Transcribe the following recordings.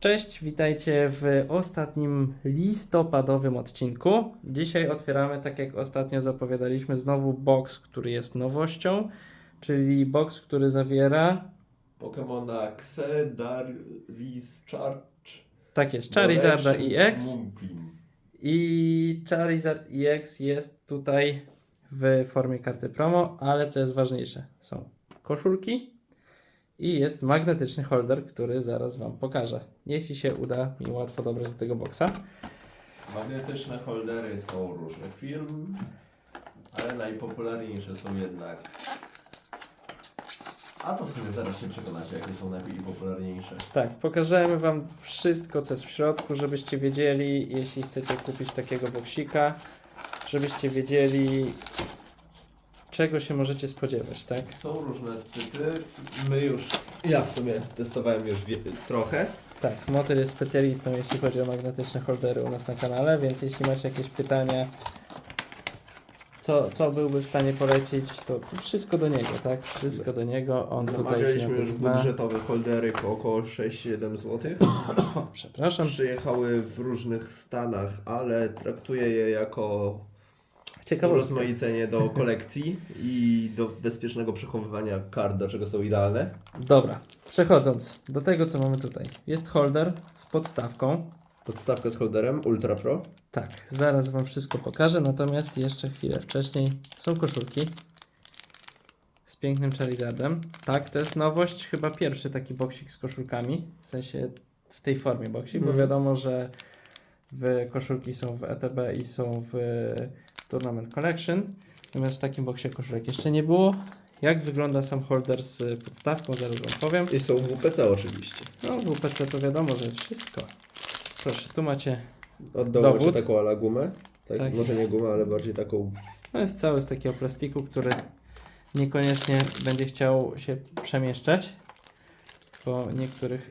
Cześć, witajcie w ostatnim listopadowym odcinku. Dzisiaj otwieramy, tak jak ostatnio zapowiadaliśmy, znowu box, który jest nowością, czyli box, który zawiera, Pokemona Xedaris Charge. tak jest, Charizarda EX Moonbeam. i Charizard EX jest tutaj w formie karty promo, ale co jest ważniejsze, są koszulki i jest magnetyczny holder, który zaraz Wam pokażę, jeśli się uda mi łatwo dobrać do tego boxa. Magnetyczne holdery są różnych firm, ale najpopularniejsze są jednak. A to w sumie zaraz się przekonacie, jakie są najpopularniejsze. Tak, pokażemy Wam wszystko, co jest w środku, żebyście wiedzieli, jeśli chcecie kupić takiego boksika, żebyście wiedzieli, czego się możecie spodziewać, tak? Są różne typy. My już. Ja w sumie testowałem już wie, trochę. Tak, Motyl jest specjalistą, jeśli chodzi o magnetyczne holdery u nas na kanale, więc jeśli macie jakieś pytania, co, co byłby w stanie polecić, to wszystko do niego, tak? Wszystko do niego, on tutaj się na Zamawialiśmy tym już zna. budżetowe holdery po około 6-7 zł. O, przepraszam. Przyjechały w różnych stanach, ale traktuję je jako Ciekawostka. rozmaicenie do kolekcji i do bezpiecznego przechowywania kart, do czego są idealne. Dobra, przechodząc do tego, co mamy tutaj. Jest holder z podstawką, Podstawka z holderem Ultra Pro. Tak, zaraz Wam wszystko pokażę, natomiast jeszcze chwilę wcześniej są koszulki z pięknym Charizardem. Tak, to jest nowość, chyba pierwszy taki boksik z koszulkami, w sensie w tej formie boksik, bo Mhm. wiadomo, że w koszulki są w ETB i są w Tournament Collection, natomiast w takim boksie koszulek jeszcze nie było. Jak wygląda sam holder z podstawką, zaraz Wam powiem. I są WPC oczywiście. No w WPC to wiadomo, że jest wszystko. Proszę, tu macie Od dołu Dowód. macie taką ala gumę. Tak, Tak. Może nie gumę, ale bardziej taką. No jest cały z takiego plastiku, który niekoniecznie będzie chciał się przemieszczać po niektórych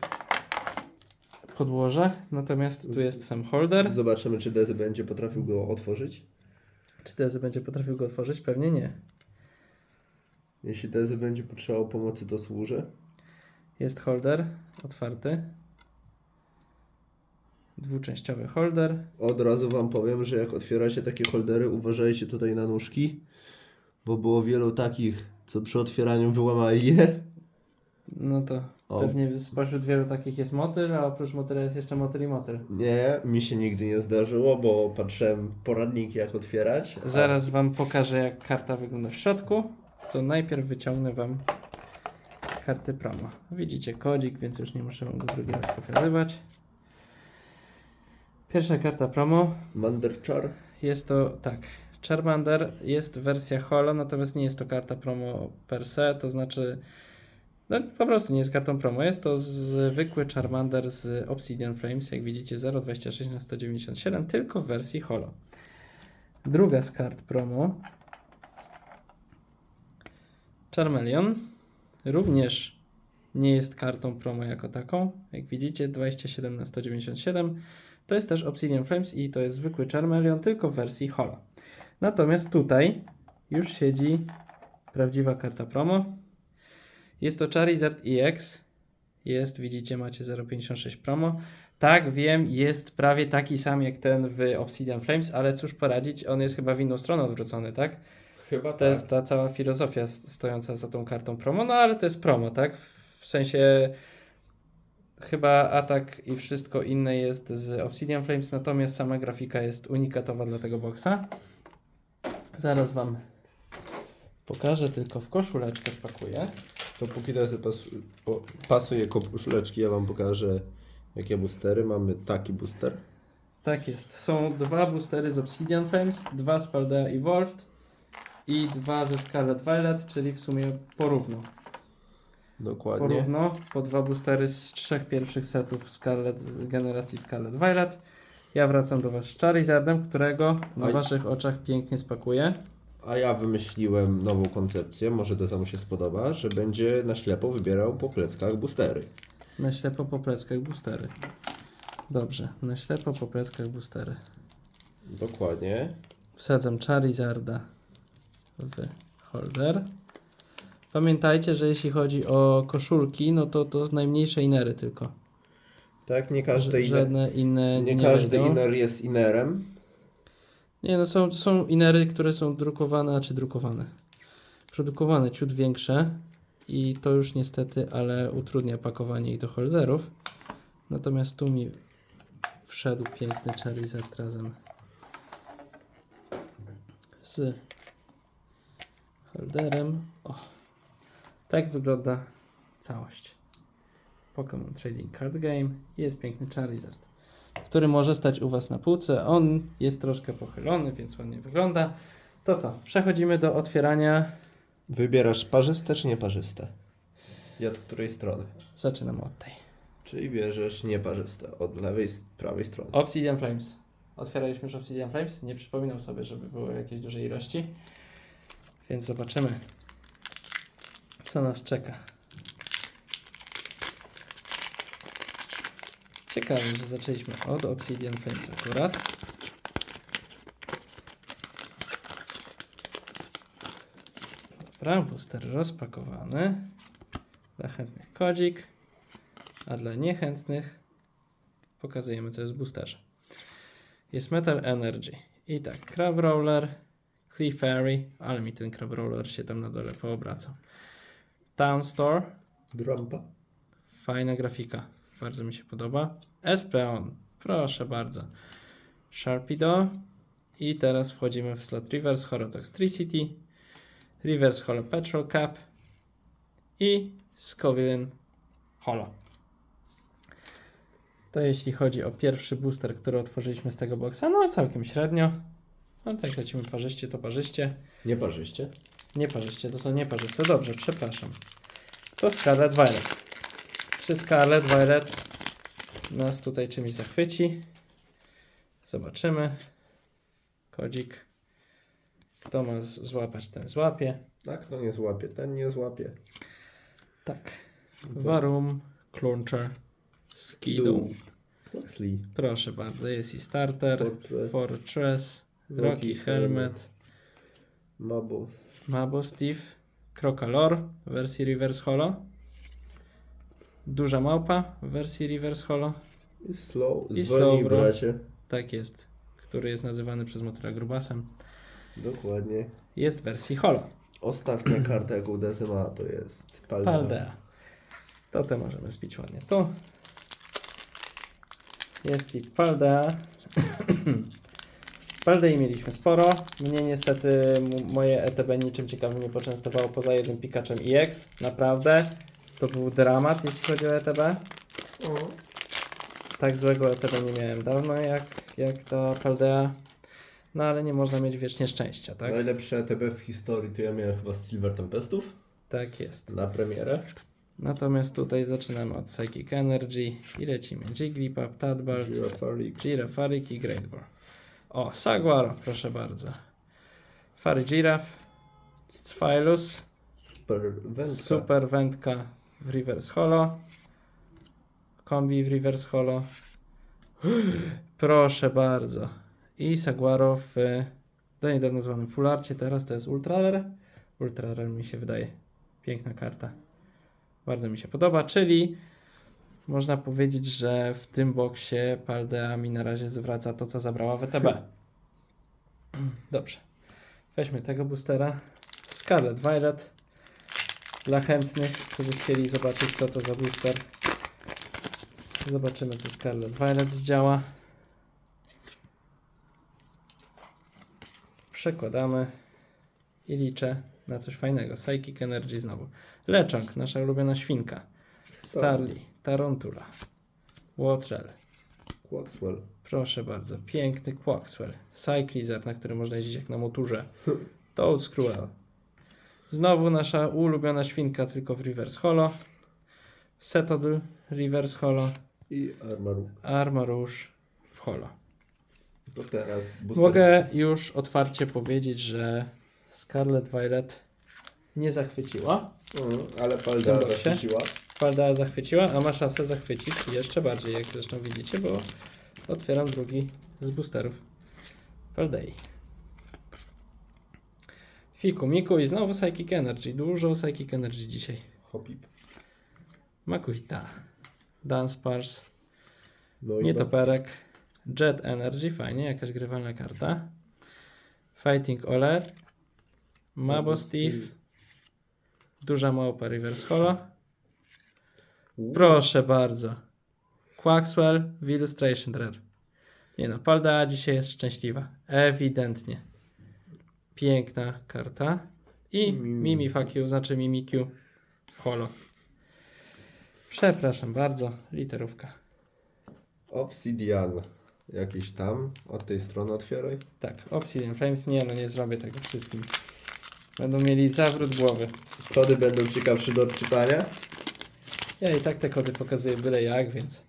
podłożach. Natomiast tu jest sam holder. Zobaczymy, czy Dezy będzie potrafił go otworzyć. Czy Dezy będzie potrafił go otworzyć? Pewnie nie. Jeśli Dezy będzie potrzebował pomocy, to służę. Jest holder otwarty. Dwuczęściowy holder. Od razu Wam powiem, że jak otwieracie takie holdery, uważajcie tutaj na nóżki, bo było wielu takich, co przy otwieraniu wyłamali je. No to O. pewnie spośród wielu takich jest motyl, a oprócz motyla jest jeszcze motyl i motyl. Nie, mi się nigdy nie zdarzyło, bo patrzyłem poradniki jak otwierać. a- Zaraz Wam pokażę, jak karta wygląda w środku. To najpierw wyciągnę Wam karty promo. Widzicie kodzik, więc już nie muszę Wam go drugi raz pokazywać. Pierwsza karta promo Manderchar. jest to tak. Charmander jest wersja holo, natomiast nie jest to karta promo per se, to znaczy no, po prostu nie jest kartą promo. Jest to zwykły Charmander z Obsidian Flames, jak widzicie 0,26 na 197, tylko w wersji holo. Druga z kart promo Charmeleon również nie jest kartą promo jako taką. Jak widzicie 27 na 197 to jest też Obsidian Flames i to jest zwykły Charmeleon, tylko w wersji holo. Natomiast tutaj już siedzi prawdziwa karta promo. Jest to Charizard EX. Jest, widzicie, macie 0,56 promo. Tak, wiem, jest prawie taki sam jak ten w Obsidian Flames, ale cóż poradzić, on jest chyba w inną stronę odwrócony, tak? Chyba To tak. jest ta cała filozofia stojąca za tą kartą promo, no ale to jest promo, tak? W sensie chyba atak i wszystko inne jest z Obsidian Flames, natomiast sama grafika jest unikatowa dla tego boksa. Zaraz Wam pokażę, tylko w koszuleczkę spakuję. To póki pasu, o, pasuje koszuleczki, ja Wam pokażę jakie boostery. Mamy taki booster. Tak jest. Są dwa boostery z Obsidian Flames, dwa z Paldea Evolved i dwa ze Scarlet Violet, czyli w sumie porówno. Dokładnie. Porówno po dwa boostery z trzech pierwszych setów Scarlet, z generacji Scarlet Violet. Ja wracam do Was z Charizardem, którego na Oj. Waszych oczach pięknie spakuję. A ja wymyśliłem nową koncepcję, może Deza mu się spodoba, że będzie na ślepo wybierał po pleckach boostery. Na ślepo po pleckach boostery. Dobrze, na ślepo po pleckach boostery. Dokładnie. Wsadzam Charizarda w holder. Pamiętajcie, że jeśli chodzi o koszulki, no to to najmniejsze inery tylko. Tak, nie każdy, Ż- inner, żadne inne nie nie, każdy inner jest innerem. Nie, no są, są inery, które są drukowane, czy drukowane. Produkowane ciut większe i to już niestety, ale utrudnia pakowanie ich do holderów. Natomiast tu mi wszedł piękny Charizard razem z holderem. O, tak wygląda całość. Pokémon Trading Card Game. Jest piękny Charizard który może stać u Was na półce. On jest troszkę pochylony, więc ładnie wygląda. To co? Przechodzimy do otwierania. Wybierasz parzyste czy nieparzyste? I od której strony? Zaczynamy od tej. Czyli bierzesz nieparzyste od lewej, prawej strony. Obsidian Flames. Otwieraliśmy już Obsidian Flames. Nie przypominam sobie, żeby były jakieś dużej ilości. Więc zobaczymy, co nas czeka. Ciekawe, że zaczęliśmy od Obsidian Flames akurat. Dobra, booster rozpakowany. Dla chętnych kodzik, a dla niechętnych pokazujemy co jest w boosterze. Jest Metal Energy. I tak, Crab Roller, Cliff Fairy, ale mi ten Crab Roller się tam na dole poobracał. Town Store, Drampa. fajna grafika, bardzo mi się podoba. Espeon, proszę bardzo. Sharpedo i teraz wchodzimy w slot Reverse Holo Toxtricity, Reverse Holo Petrol Cap i Scovillain Holo. To jeśli chodzi o pierwszy booster, który otworzyliśmy z tego boxa, no całkiem średnio. No tak lecimy parzyście, to parzyście. Nieparzyście. Nie parzyście, to są nieparzyste. Dobrze, przepraszam. To Scarlet Violet. Czy Scarlet Violet nas tutaj czymś zachwyci? Zobaczymy. Kodzik. Kto ma złapać, ten złapie. Tak, to nie złapie, ten nie złapie. Tak. Varum, Cluncher, Skidoo. Huxley. Proszę bardzo, jest i starter. Fortress. Fortress, Rocky Rocky Helmet. Mabo. Mabo Steve, Crocalor w wersji Reverse Holo, Duża Małpa w wersji Reverse Holo, I slow. I Zwolnij, Slowbro. bracie. tak jest, który jest nazywany przez motora grubasem, Dokładnie. jest w wersji Holo, Ostatnia karta, jaką Dezy ma, to jest Paldea. Paldea. To te możemy zbić ładnie tu. Jest i Paldea. Paldei mieliśmy sporo. Mnie niestety moje ETB niczym ciekawym nie poczęstowało poza jednym Pikaczem EX. Naprawdę. To był dramat, jeśli chodzi o ETB. O. Tak złego ETB nie miałem dawno jak, jak ta Paldea. No ale nie można mieć wiecznie szczęścia, tak? Najlepsze ETB w historii to ja miałem chyba z Silver Tempestów Tak jest. na premierę. Natomiast tutaj zaczynamy od Psychic Energy i lecimy. Jigglypuff, Tadbalt, Girafarik. Girafarik i Great Ball. O, Saguaro, proszę bardzo. Fary Giraffe, Sphinus, Super wędka. Super Wędka w Reverse Holo, Kombi w Reverse Holo. Proszę bardzo. I Saguaro w do niedawna zwanym Full Arcie, teraz to jest Ultra Rare. Ultra Rare mi się wydaje piękna karta. Bardzo mi się podoba, czyli można powiedzieć, że w tym boksie Paldea mi na razie zwraca to, co zabrała WTB. Dobrze. Weźmy tego boostera. Scarlet Violet. Dla chętnych, którzy chcieli zobaczyć, co to za booster. Zobaczymy, co Scarlet Violet zdziała. Przekładamy i liczę na coś fajnego. Psychic Energy znowu. Lechonk, nasza ulubiona świnka. Starly, Tarantula, Watrel. Quaxwell. Proszę bardzo, piękny Quaxwell. Cyclizar, na którym można jeździć jak na motorze. Toadscruel. Znowu nasza ulubiona świnka, tylko w Reverse Holo. Setodl, Reverse Holo. I Armaru. Armarouge w Holo. To teraz booster. Mogę już otwarcie powiedzieć, że Scarlet Violet nie zachwyciła. Mhm, ale się. zachwyciła. Falda zachwyciła, a ma szansę zachwycić jeszcze bardziej, jak zresztą widzicie, bo otwieram drugi z boosterów Faldei. Fiku Miku i znowu Psychic Energy. Dużo Psychic Energy dzisiaj. Hopip. Makuhita, Dunsparce, No Nietoperek. Jet Energy, fajnie, jakaś grywalna karta. Fighting OLED. Mabo Steve. Duża małpa Reverse Holo. Proszę bardzo. Quaxwell w Illustration Rare. Nie no, Palda dzisiaj jest szczęśliwa. Ewidentnie. Piękna karta. I Mimi. Fuck You, znaczy Mimikyu w holo. Przepraszam bardzo, literówka. Obsidian. Jakiś tam. Od tej strony otwieraj. Tak, Obsidian Flames. Nie no, nie zrobię tego wszystkim. Będą mieli zawrót głowy. Kody będą ciekawsze do odczytania. Ja i tak te kody pokazuję byle jak, więc...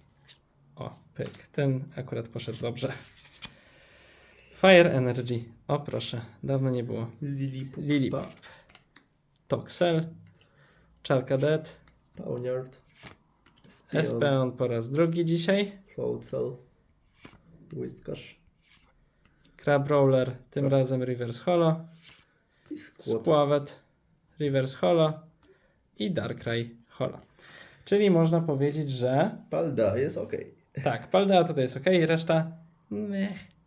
O, pyk. Ten akurat poszedł dobrze. Fire Energy. O proszę, dawno nie było. Lilipup. Toxel. Charcadet. Pawniard. Espeon po raz drugi dzisiaj. Floatcell. Whiskarz. Crab Roller, tym razem Reverse Squat. Squawet, Reverse Holo i Darkrai Holo. Czyli można powiedzieć, że Palda jest ok. tak, Paldea to jest ok, reszta meh.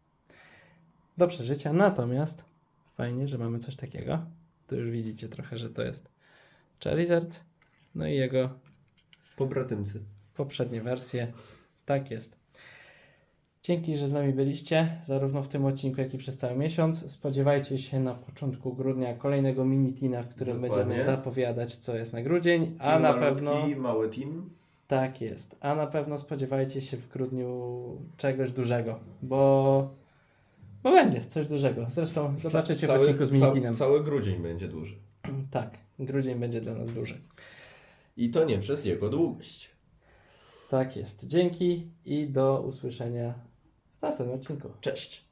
Do przeżycia. Natomiast fajnie, że mamy coś takiego. Tu już widzicie trochę, że to jest Charizard. No i jego Pobratymcy. poprzednie wersje. Tak jest. Dzięki, że z nami byliście, zarówno w tym odcinku, jak i przez cały miesiąc. Spodziewajcie się na początku grudnia kolejnego mini-tina, w którym Dokładnie. będziemy zapowiadać, co jest na grudzień, a Team na pewno mały team. tak jest. A na pewno spodziewajcie się w grudniu czegoś dużego, bo, bo będzie coś dużego. Zresztą zobaczycie w odcinku z minitinem. cały grudzień będzie duży. Tak, grudzień będzie dla nas duży. I to nie przez jego długość. Tak jest. Dzięki i do usłyszenia w następnym odcinku. Cześć.